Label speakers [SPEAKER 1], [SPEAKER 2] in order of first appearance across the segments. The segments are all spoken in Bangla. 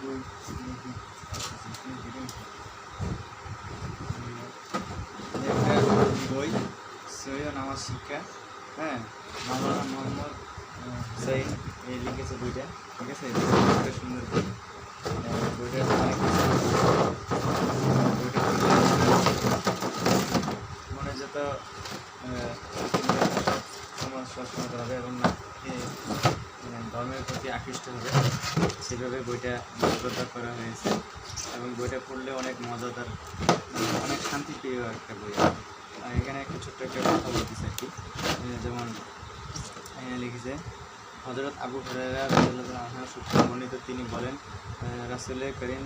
[SPEAKER 1] বই দেখি, আসতেছি, দেখি, দেখি। উম, একটা বই সৈয় নামাজ শিক্ষা হ্যাঁ মাওলানা মোহাম্মদ হুসাইন এই লিখেছে বইটা ঠিক আছে একটা সুন্দর বই বইটা বইটা মনে যত সমাজ হবে এবং ধর্মের প্রতি আকৃষ্ট হবে সেভাবে বইটা লিপিবদ্ধ করা হয়েছে এবং বইটা পড়লে অনেক মজাদার মানে অনেক শান্তিপ্রিয় একটা বই আর এখানে একটা ছোট্ট একটা কথা বলতেছে আর কি। যেমন লিখেছে হজরত আবু রাদিয়াল্লাহু সূত্রে তিনি বলেন রাসুল করিম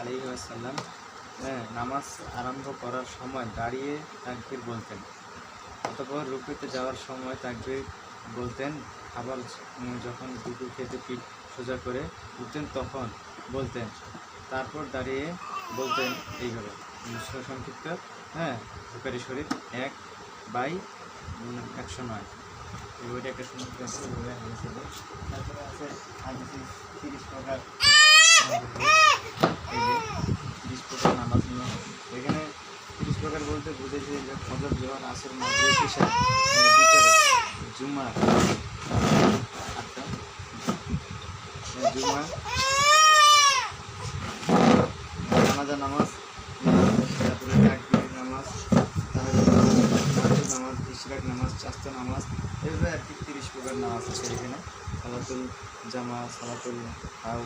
[SPEAKER 1] আলাইহি ওয়াসাল্লাম হ্যাঁ, নামাজ আরম্ভ করার সময় দাঁড়িয়ে তাকবীর বলতেন। অতঃপর রুকুতে যাওয়ার সময় তাকে বলতেন। আবার যখন দুটো খেতে পিঠ সোজা করে উঠতেন তখন বলতেন, তারপর দাঁড়িয়ে বলতেন এইভাবে সংক্ষিপ্ত হ্যাঁ বুকারি শরীফ এক বাই একশো নয়। এই বইটা একটা বই। তারপরে আছে তিরিশ প্রকার এই যে তিরিশ প্রকার নামাজ নিয়ম এখানে তিরিশ প্রকার বলতে বুঝেছি যে ফজর জোয়ান আসর মাগরিব ভিতরে জুমা জুমা জানাজা নামাজ তারপরে নামাজ নামাজ নামাজ নামাজ এভাবে আর কি তিরিশ প্রকার নামাজ আছে এখানে। সালাতুল জামা, সালাতুল হাউ,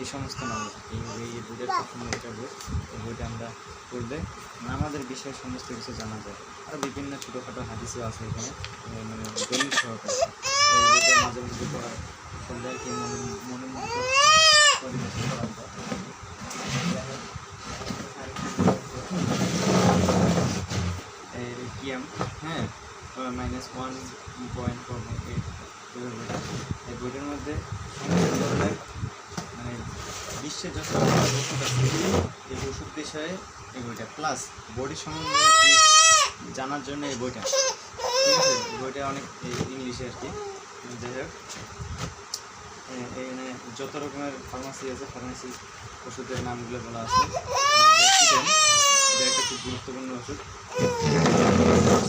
[SPEAKER 1] এই সমস্ত নামাজ এইভাবে এই বইটার খুব সুন্দর একটা বই এই বইটা আমরা পড়লে নামাজের বিষয়ে সমস্ত কিছু জানা যায়। আর বিভিন্ন ছোটোখাটো হাদিসও আছে এখানে মানে দলিল সহকারে। এই বইটা মাঝে মধ্যে পড়া পড়লে আর কি মনে মনে হ্যাঁ। মাইনাস ওয়ান পয়েন্ট ফোর এই বইটার মধ্যে মানে বিশ্বে যত ওষুধ এই ওষুধ বিষয়ে এই বইটা। প্লাস বডি সম্বন্ধে জানার জন্য এই বইটা। ঠিক আছে? বইটা অনেক ইংলিশে আর কি। যাই হোক। এখানে যত রকমের ফার্মাসি আছে ফার্মাসি ওষুধের নামগুলো বলা আছে। এটা একটা খুব গুরুত্বপূর্ণ ওষুধ এই যে, এটা বলে কাগজ ওষুধের ইয়েটা আছে যাই হোক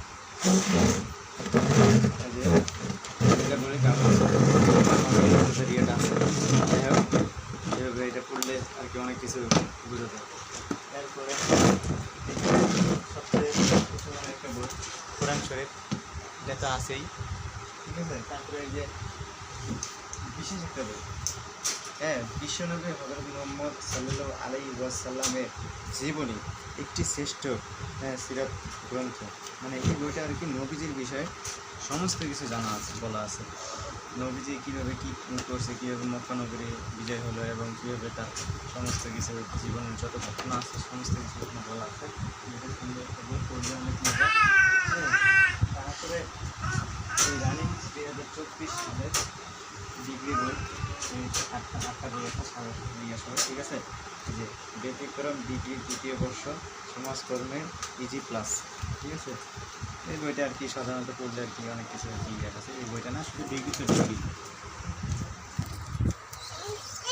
[SPEAKER 1] এভাবে এটা পড়লে আর কি অনেক কিছু বোঝা যায় এরপরে সবচেয়ে একটা কোরআন শরীফ। এটা আছেই। ঠিক আছে? তারপরে এই যে বিশেষ একটা বই। হ্যাঁ বিশ্বনবী হজরত মোহাম্মদ সাল্লাহ আলাই ওয়াসাল্লামের জীবনী একটি শ্রেষ্ঠ হ্যাঁ সিরাত গ্রন্থ। মানে এই বইটা আর কি নবীজির বিষয়ে সমস্ত কিছু জানা আছে, বলা আছে। নবীজি কীভাবে কী করছে, কীভাবে মক্কা নগরী বিজয় হলো এবং কীভাবে তার সমস্ত কিছু জীবনের যত ঘটনা আছে, সমস্ত কিছু বলা আছে। সুন্দর তারপরে রানিং দুই হাজার চব্বিশ সালের ডিগ্রি বই। আটটা আটটা নিয়ে আসবে ঠিক আছে যে ব্যতিক্রম ডিগ্রির দ্বিতীয় বর্ষ সমাজকর্মের ইজি প্লাস ঠিক আছে এই বইটা আর কি সাধারণত পড়লে আর কি অনেক কিছু আর কি ইয়ে আছে। এই বইটা না, শুধু ডিগ্রি তো ডিগ্রি